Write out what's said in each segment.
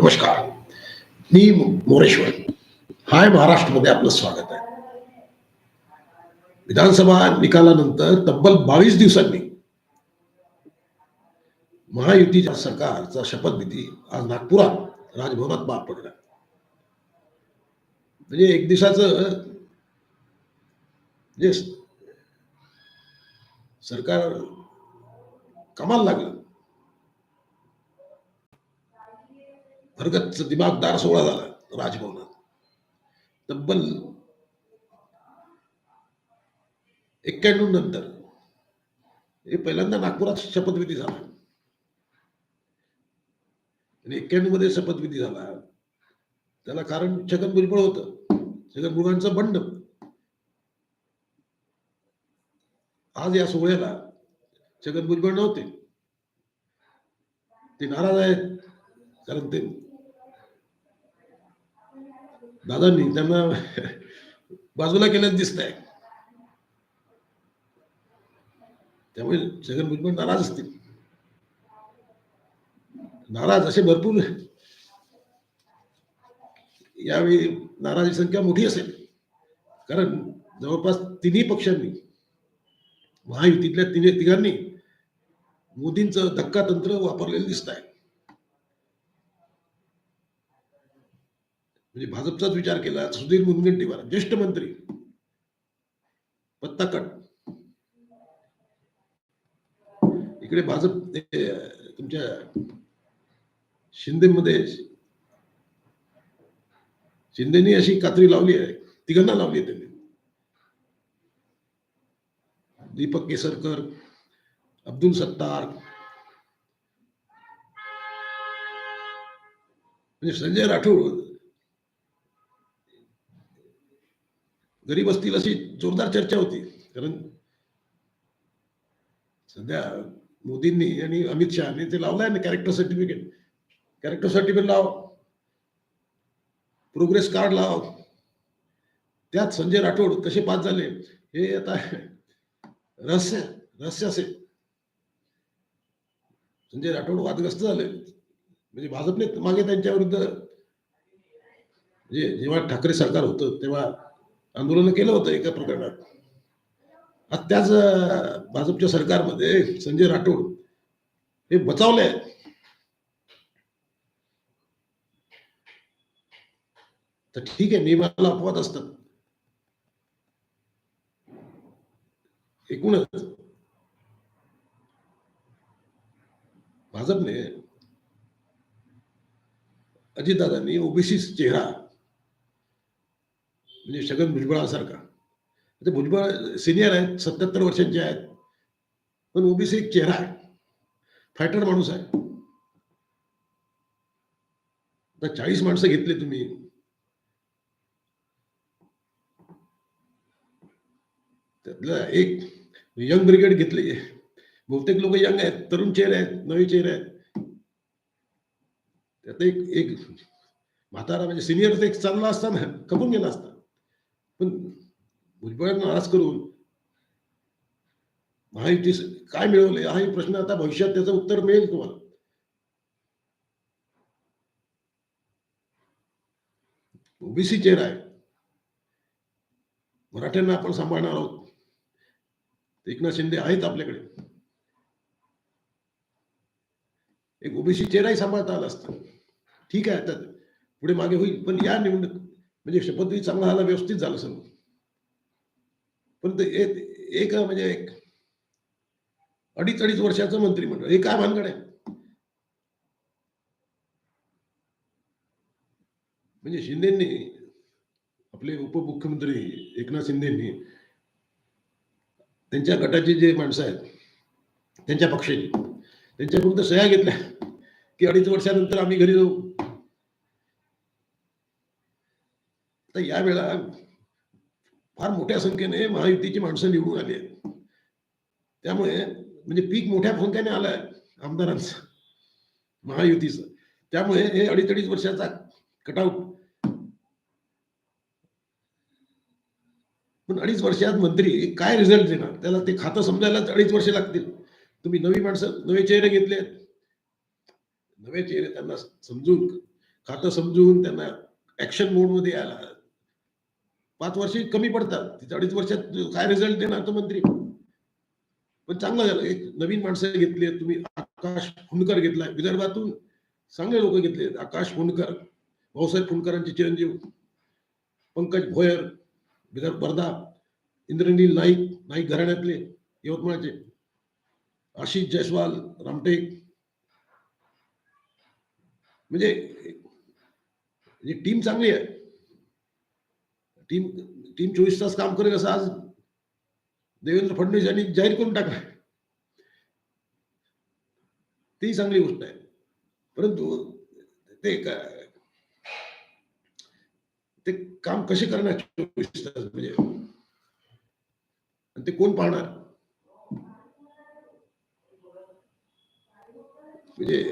नमस्कार. मी मोरेश्वर. हाय महाराष्ट्रमध्ये आपलं स्वागत आहे. विधानसभा निकालानंतर तब्बल बावीस दिवसांनी महायुतीच्या सरकारचा शपथविधी आज नागपुरात राजभवनात पार पडला. म्हणजे एक दिवसाचं म्हणजे सरकार कमाल लागलं. हरकत दिमागदार सोहळा झाला राजभवनात. तब्बल एक्क्याण्णव नंतर हे पहिल्यांदा नागपुरात शपथविधी झाला. आणि एक्क्याण्णवमध्ये शपथविधी झाला. त्याला कारण छगन भुजबळ होत. छगन भुजबळांचं बंड. आज या सोहळ्याला छगन भुजबळ नव्हते. ते नाराज आहेत. कारण ते दादांनी त्यांना बाजूला केल्याचं दिसत आहे त्यामुळे छगन भुजबळ नाराज असतील. नाराज असे भरपूर यावेळी नाराजी संख्या मोठी असेल. कारण जवळपास तिन्ही पक्षांनी महायुतीतल्या तिन्ही तिघांनी मोदींचं धक्का तंत्र वापरलेलं दिसत आहे म्हणजे भाजपचाच विचार केला सुधीर मुनगंटीवार ज्येष्ठ मंत्री. पत्ता कट. इकडे भाजप तुमच्या शिंदेमध्ये शिंदेनी अशी कात्री लावली आहे तिघांना लावली आहे त्यांनी. दीपक केसरकर अब्दुल सत्तार. म्हणजे संजय राठोड गरीब असतील अशी जोरदार चर्चा होती. कारण सध्या मोदींनी आणि अमित शहानी ते लावलंय ना कॅरेक्टर सर्टिफिकेट कॅरेक्टर सर्टिफिकेट लाव प्रोग्रेस कार्ड लाव. त्यात संजय राठोड कसे पास झाले हे आता रहस्य रहस्य असेल संजय राठोड वादग्रस्त झाले. म्हणजे भाजपने मागे त्यांच्या विरुद्ध म्हणजे जेव्हा ठाकरे सरकार होतं तेव्हा आंदोलन केलं होतं एका प्रकरणात. आज त्याच भाजपच्या सरकारमध्ये संजय राठोड हे बचावले तर ठीक आहे नियमाला अपवाद असतात. एकूणच भाजपने अजितदादांनी ओबीसी चेहरा म्हणजे छगन भुजबळासारखा ते भुजबळ सिनियर आहेत, सत्याहत्तर वर्षांचे आहेत. पण ओबीसी एक चेहरा आहे. फायटर माणूस आहे. आता चाळीस माणसं घेतली तुम्ही. एक यंग ब्रिगेड घेतली. बहुतेक लोक यंग आहेत, तरुण चेहरे आहेत, नवे चेहरे आहेत. त्यात एक एक म्हातारा, म्हणजे एक चांगला असता ना खपून गेला असता. पण भुजबळांना नाराज करून महायुती काय मिळवले हा प्रश्न आता भविष्यात त्याचं उत्तर मिळेल तुम्हाला. ओबीसी चेहरा आहे. मराठ्यांना आपण सांभाळणार आहोत. एकनाथ शिंदे आहेत आपल्याकडे. एक ओबीसी चेहराही सांभाळता आला असता. ठीक आहे आता पुढे मागे होईल पण या निवडणूक म्हणजे शपथविधी चांगला झाला व्यवस्थित झालं सर्व पण ते एक म्हणजे एक अडीच अडीच वर्षाचं मंत्रिमंडळ हे काय भानगड आहे? म्हणजे शिंदेनी आपले उपमुख्यमंत्री एकनाथ शिंदेनी त्यांच्या गटाचे जे माणसं आहेत त्यांच्या पक्षाची त्यांच्याकडून सह्या घेतल्या की अडीच वर्षानंतर आम्ही घरी जाऊ. तर यावेळा फार मोठ्या संख्येने महायुतीची माणसं निवडून आली आहेत. त्यामुळे म्हणजे पीक मोठ्या संख्येने आलंय आमदारांचं महायुतीचं. त्यामुळे हे अडीच अडीच वर्षाचा कटआउट पण अडीच वर्षात मंत्री काय रिझल्ट देणार? त्याला ते खातं समजायला अडीच वर्ष लागतील. तुम्ही नवी माणसं नवे चेहरे घेतले नवे चेहरे त्यांना समजून खातं समजून त्यांना ऍक्शन मोडमध्ये यायला पाच वर्ष कमी पडतात. अडीच वर्षात काय रिझल्ट देणार तो मंत्री? पण चांगलं झालं. एक नवीन माणसं घेतली आहेत तुम्ही. आकाश फुंडकर घेतलाय. विदर्भातून चांगले लोक घेतले आहेत. आकाश फुंडकर भाऊसाहेब फुंडकरांचे चिरंजीव पंकज भोयर विदर्भ वर्धा इंद्रनील नाईक नाईक घराण्यातले यवतमाळचे आशिष जयस्वाल रामटेक. म्हणजे, म्हणजे टीम चांगली आहे. टीम टीम चोवीस तास काम करेल असं आज देवेंद्र फडणवीस यांनी जाहीर करून ती चांगली गोष्ट आहे। परंतु ते ते काम कसे करणार चोवीस तास? म्हणजे ते कोण पाहणार? म्हणजे,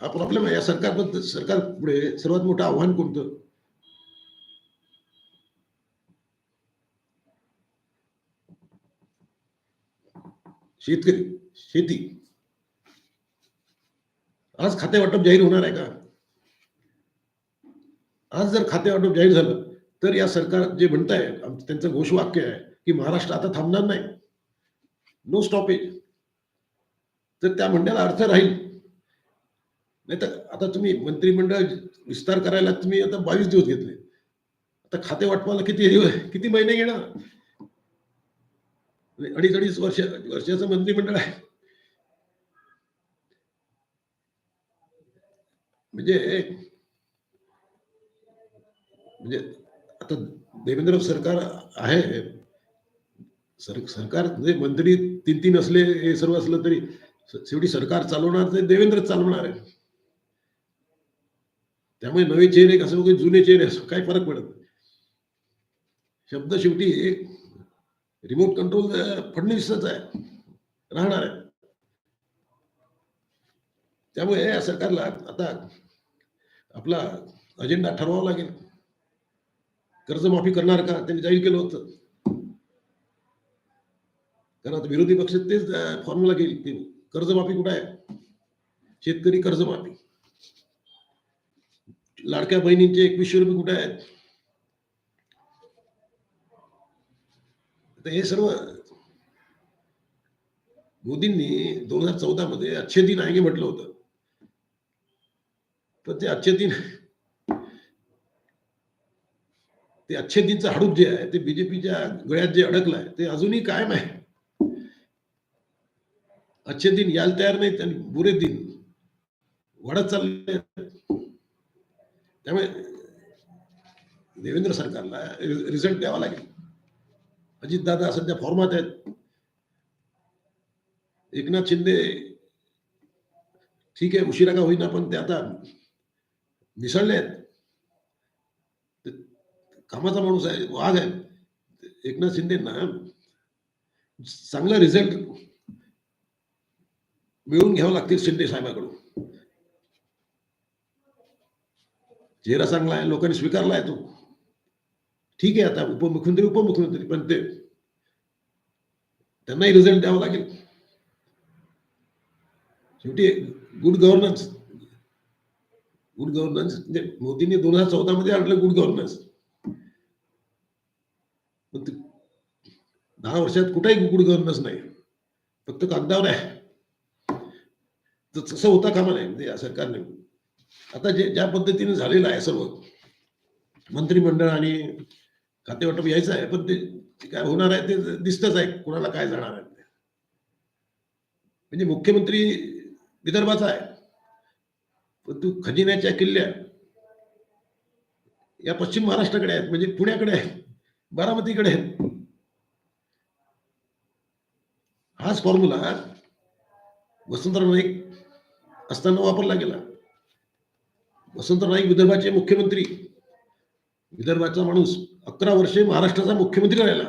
हा प्रॉब्लेम आहे. या सरकारबद्दल सरकार पुढे सर्वात मोठं आव्हान कोणतं? शेतकरी शेती. आज खाते वाटप जाहीर होणार आहे का? आज जर खाते वाटप जाहीर झालं तर या सरकार जे म्हणत आहे त्यांचं घोषवाक्य आहे की महाराष्ट्र आता थांबणार नाही. नो स्टॉपेज तर त्या म्हणण्याला अर्थ राहील. नाही तर आता तुम्ही मंत्रिमंडळ विस्तार करायला तुम्ही आता बावीस दिवस घेतले. आता खाते वाटपाला किती दिवस किती महिने घेणार अडीच अडीच वर्ष वर्षाचं मंत्रिमंडळ आहे. म्हणजे म्हणजे आता देवेंद्र सरकार आहे. सर सरकार म्हणजे मंत्री तीन तीन असले हे सर्व असलं तरी शेवटी सरकार चालवणार ते देवेंद्रच चालवणार आहे. त्यामुळे नवे चेहरे कसं जुने चेहरे असो काय फरक पडत नाही. शब्द शेवटी रिमोट कंट्रोल फडणवीसच आहे. राहणार आहे. त्यामुळे या सरकारला आता आपला अजेंडा ठरवावा लागेल. कर्जमाफी करणार का? त्यांनी जाहीर केलं होतं. कारण आता विरोधी पक्ष तेच फॉर्म्युला घेईल. की कर्जमाफी कुठे आहे? शेतकरी कर्जमाफी. लाडक्या बहिणींचे एकवीसशे रुपये कुठे आहेत? तर हे सर्व मोदींनी दोन हजार चौदा मध्ये अच्छे दिन आएंगे म्हटलं होतं. पण ते अच्छे दिन ते अच्छे दिनचं हाडूप जे आहे ते बीजेपीच्या गळ्यात जे अडकलं आहे ते अजूनही कायम आहे. अच्छे दिन यायला तयार नाहीत आणि बुरे दिन वाढत चालले त्यामुळे देवेंद्र सरकारला रिझल्ट द्यावा लागेल. अजितदादा सध्या फॉर्मात आहेत. एकनाथ शिंदे ठीक आहे उशिरा का होईना पण ते आता मिसळले आहेत. कामाचा माणूस आहे वाघ आहे. एकनाथ शिंदेना चांगला रिझल्ट मिळवून घ्यावं लागतील शिंदे साहेबाकडून. चेहरा चांगला आहे लोकांनी स्वीकारला आहे तो. ठीक आहे आता उपमुख्यमंत्री उपमुख्यमंत्री पण ते त्यांनाही रिझल्ट द्यावा लागेल. शेवटी गुड गव्हर्नन्स गुड गव्हर्नन्स म्हणजे मोदींनी दोन हजार चौदा मध्ये आणलं गुड गव्हर्नन्स दहा वर्षात कुठेही गुड गव्हर्नन्स नाही. फक्त कागदावर आहे. तर तसं होता कामा नाही म्हणजे या सरकारने. आता जे ज्या पद्धतीने झालेलं आहे सर्व मंत्रिमंडळ आणि खातेवाटप यायचं आहे पण ते ते काय होणार आहे ते दिसतच आहे. कुणाला काय जाणार आहे? ते. म्हणजे मुख्यमंत्री विदर्भाचा आहे. पण तू खजिन्याच्या किल्ल्या या पश्चिम महाराष्ट्राकडे आहेत. म्हणजे पुण्याकडे आहेत. बारामतीकडे आहेत. हाच फॉर्म्युला वसंतराव नाईक असताना वापरला गेला. वसंतराव नाईक विदर्भाचे मुख्यमंत्री. विदर्भाचा माणूस. अकरा वर्षे महाराष्ट्राचा मुख्यमंत्री राहिला.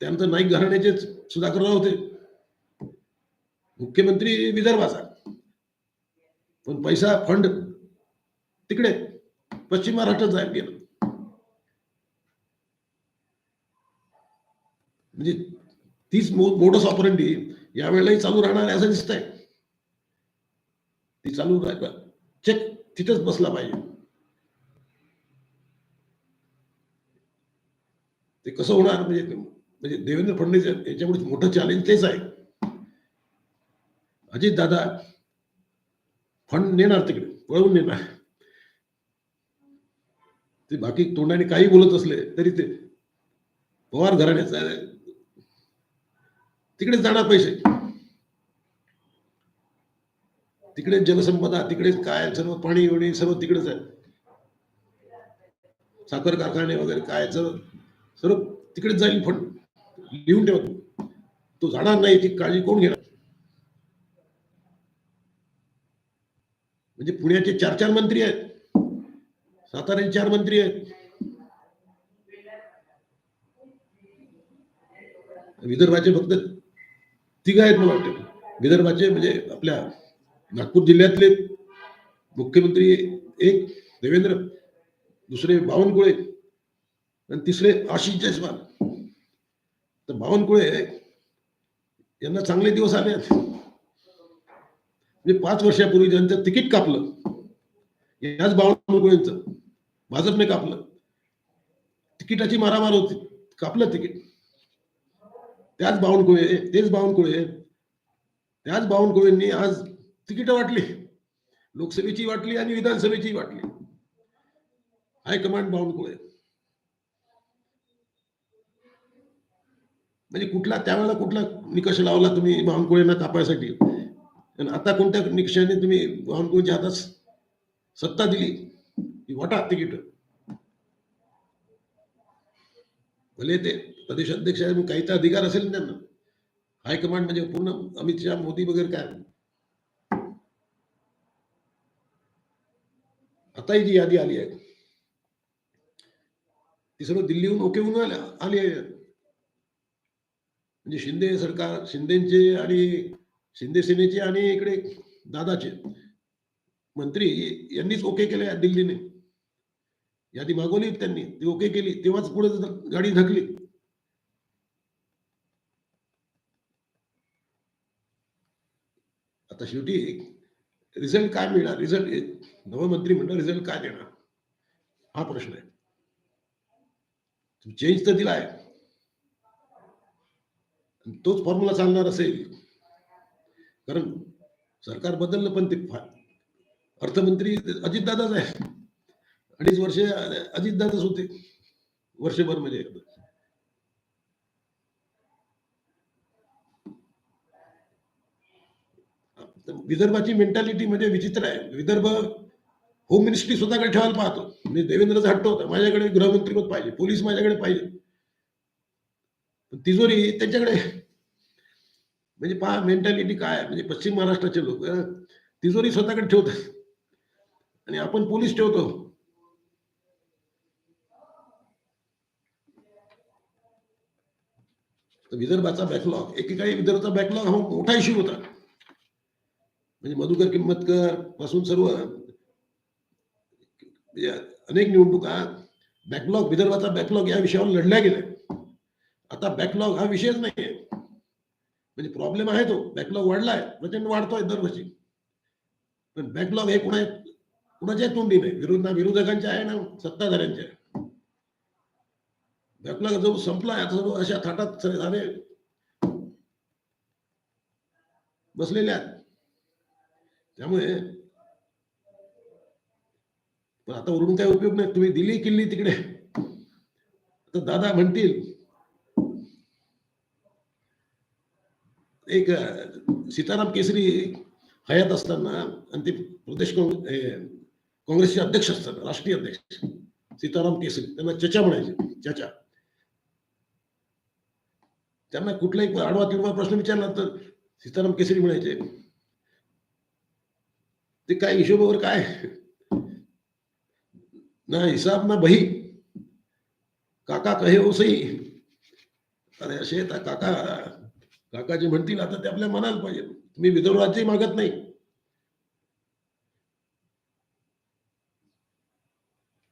त्यानंतर नाईक घराण्याचे सुधाकरराव होते. मुख्यमंत्री विदर्भाचा पण पैसा फंड तिकडे पश्चिम महाराष्ट्रात जायला गेलं. म्हणजे तीच मोडस ऑपरंडी यावेळेलाही चालू राहणार असं असं आहे ती चालू राहायला चेक तिथेच बसला पाहिजे. ते कसं होणार? म्हणजे म्हणजे देवेंद्र फडणवीस याच्यामुळे मोठं चॅलेंज तेच आहे. अजित दादा फंड नेणार तिकडे पळवून नेणार. ते बाकी तोंडाने काही बोलत असले तरी ते पवार घराण्याचा तिकडे जाणार पैसे. तिकडे जलसंपदा तिकडे काय सर्व पाणी वणी सर्व तिकडेच आहे. साखर कारखाने वगैरे काय सर्व सर्व तिकडेच जाईल फंड लिहून ठेवा तो जाणार नाही ती काळजी कोण घेणार? म्हणजे पुण्याचे चार चार मंत्री आहेत. साताऱ्याचे चार मंत्री आहेत. विदर्भाचे फक्त तिघ आहेत मला वाटतं. विदर्भाचे म्हणजे आपल्या नागपूर जिल्ह्यातले मुख्यमंत्री एक देवेंद्र दुसरे बावनकुळे. आणि तिसरे आशिष जयस्वाल. तर बावनकुळे यांना चांगले दिवस आले आहेत. म्हणजे पाच वर्षापूर्वी ज्यांचं तिकीट कापलं याच बावनकुळेंचं भाजपने कापलं. तिकिटाची मारामार होती कापलं तिकीट. त्याच बावनकुळे तेच बावनकुळे त्याच बावनकुळेंनी आज तिकीट वाटली. लोकसभेची वाटली आणि विधानसभेची वाटली. हायकमांड बावनकुळे म्हणजे कुठला त्यावेळेला कुठला निकष लावला तुम्ही बावनकुळेंना कापायसाठी? आणि आता कोणत्या निकषाने तुम्ही बावनकुळेच्या हातात सत्ता दिली? वाटा तिकीट. भले ते प्रदेशाध्यक्ष आहे काही तर अधिकार असेल ना त्यांना. हायकमांड म्हणजे पूर्ण अमित शहा मोदी वगैरे काय? आता ही जी यादी आली आहे. ती सर्व दिल्लीहून ओके होऊन आल्या आली आहे. म्हणजे शिंदे सरकार शिंदेचे आणि शिंदे सेनेचे आणि इकडे दादाचे मंत्री यांनीच ओके केले दिल्लीने. यादी मागवली त्यांनी ती ओके केली तेव्हाच पुढे गाडी धकली आता शेवटी रिझल्ट काय मिळणार? रिझल्ट नवमंत्री म्हणणार रिझल्ट काय देणार? हा प्रश्न आहे. चेंज तर दिला आहे तोच फॉर्म्युला चालणार असेल. कारण सरकार बदललं पण ते फा- अर्थमंत्री अजितदादाच आहे अडीच वर्ष अजितदादाच होते. वर्षभर म्हणजे. विदर्भाची मेंटॅलिटी म्हणजे विचित्र आहे. विदर्भ होम मिनिस्ट्री स्वतःकडे ठेवायला पाहतो. म्हणजे देवेंद्रचा हट्ट होता. माझ्याकडे गृहमंत्रीपद पाहिजे. पोलीस माझ्याकडे पाहिजे. तिजोरी त्यांच्याकडे म्हणजे पहा मेंटॅलिटी काय म्हणजे पश्चिम महाराष्ट्राचे लोक तिजोरी स्वतःकडे ठेवतात. आणि आपण पोलीस ठेवतो. विदर्भाचा बॅकलॉग एकेकाळी विदर्भाचा बॅकलॉग हा मोठा इश्यू होता. म्हणजे मधुकर किंमतकरपासून सर्व म्हणजे अनेक निवडणुका बॅकलॉग विदर्भाचा बॅकलॉग या विषयावर लढल्या गेल्या. आता बॅकलॉग हा विषयच नाहीये. म्हणजे प्रॉब्लेम आहे तो. बॅकलॉग वाढलाय प्रचंड वाढतोय दरवर्षी. पण बॅकलॉग हे कुणा कुणाच्या तोंडी नाही. विरोध ना विरोधकांच्या आहे ना सत्ताधाऱ्यांच्या आहे. बॅकलॉग जो संपलाय आता जो अशा थाटात सगळे झाले. बसलेले आहेत. त्यामुळे पण आता वरून काय उपयोग नाही. तुम्ही दिली किल्ली तिकडे. आता दादा म्हणतील एक सीताराम केसरी हयात असताना आणि ते प्रदेश काँग्रेस काँग्रेसचे अध्यक्ष असताना राष्ट्रीय अध्यक्ष सीताराम केसरी. त्यांना चचा म्हणायचे चचा. त्यांना कुठलाही आडवा तिडवा प्रश्न विचारला तर सीताराम केसरी म्हणायचे ते काय हिशोबावर काय? ना हिसाब ना बही. काका कहे हो सही. अरे असे काका काकाजी म्हणतील आता ते आपल्या मनाला पाहिजे. तुम्ही विदर्भ मागत नाही.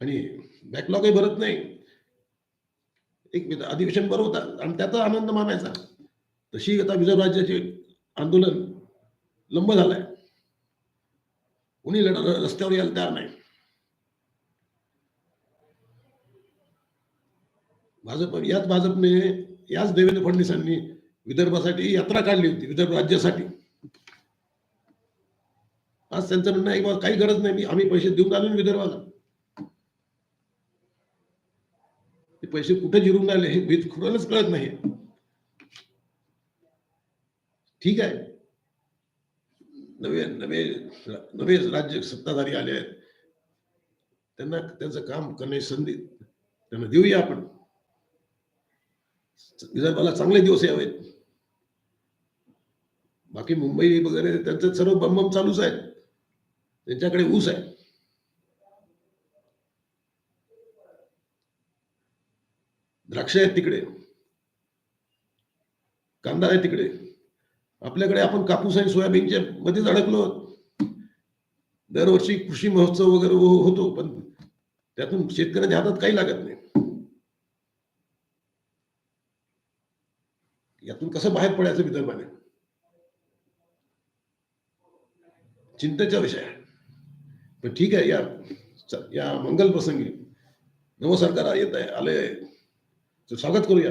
आणि बॅकलॉगही भरत नाही. एक अधिवेशन भरवतात आणि त्याचा आनंद मानायचा. तशी आता विदर्भ राज्याचे आंदोलन लंब झालंय. कोणी लढ- रस्त्यावर यायला तयार नाही. भाजप याच भाजपने याच देवेंद्र फडणवीसांनी विदर्भासाठी यात्रा काढली होती विदर्भ राज्यासाठी. आज त्यांचं म्हणणं आहे की काही गरज नाही मी आम्ही पैसे देऊन आलो विदर्भाला. ते पैसे कुठे जिरून राहिले हे वीज कुणालाच कळत नाही ठीक आहे. नवे नवे नवे राज्य सत्ताधारी आले आहेत. त्यांना त्यांचं काम करण्याची संधी त्यांना देऊया आपण. विदर्भाला चांगले दिवस यावेत. बाकी मुंबई वगैरे त्यांचं सर्व बमबम चालूच आहे. त्यांच्याकडे ऊस आहे. द्राक्ष आहेत तिकडे. कांदा आहे तिकडे. आपल्याकडे आपण कापूस आणि सोयाबीनच्या मध्येच अडकलो. दरवर्षी कृषी महोत्सव वगैरे हो- होतो पण त्यातून शेतकऱ्यांच्या हातात काही लागत नाही. यातून कसं बाहेर पडायचं विदर्भाने? चिंतेचा विषय आहे. पण ठीक आहे या या मंगल प्रसंगी नवं सरकार येत आहे आले तर स्वागत करूया.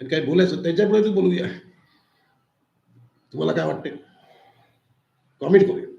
आणि काय बोलायचं त्यांच्यापुढे बोलूया. तुम्हाला काय वाटते? कॉमेंट करूया.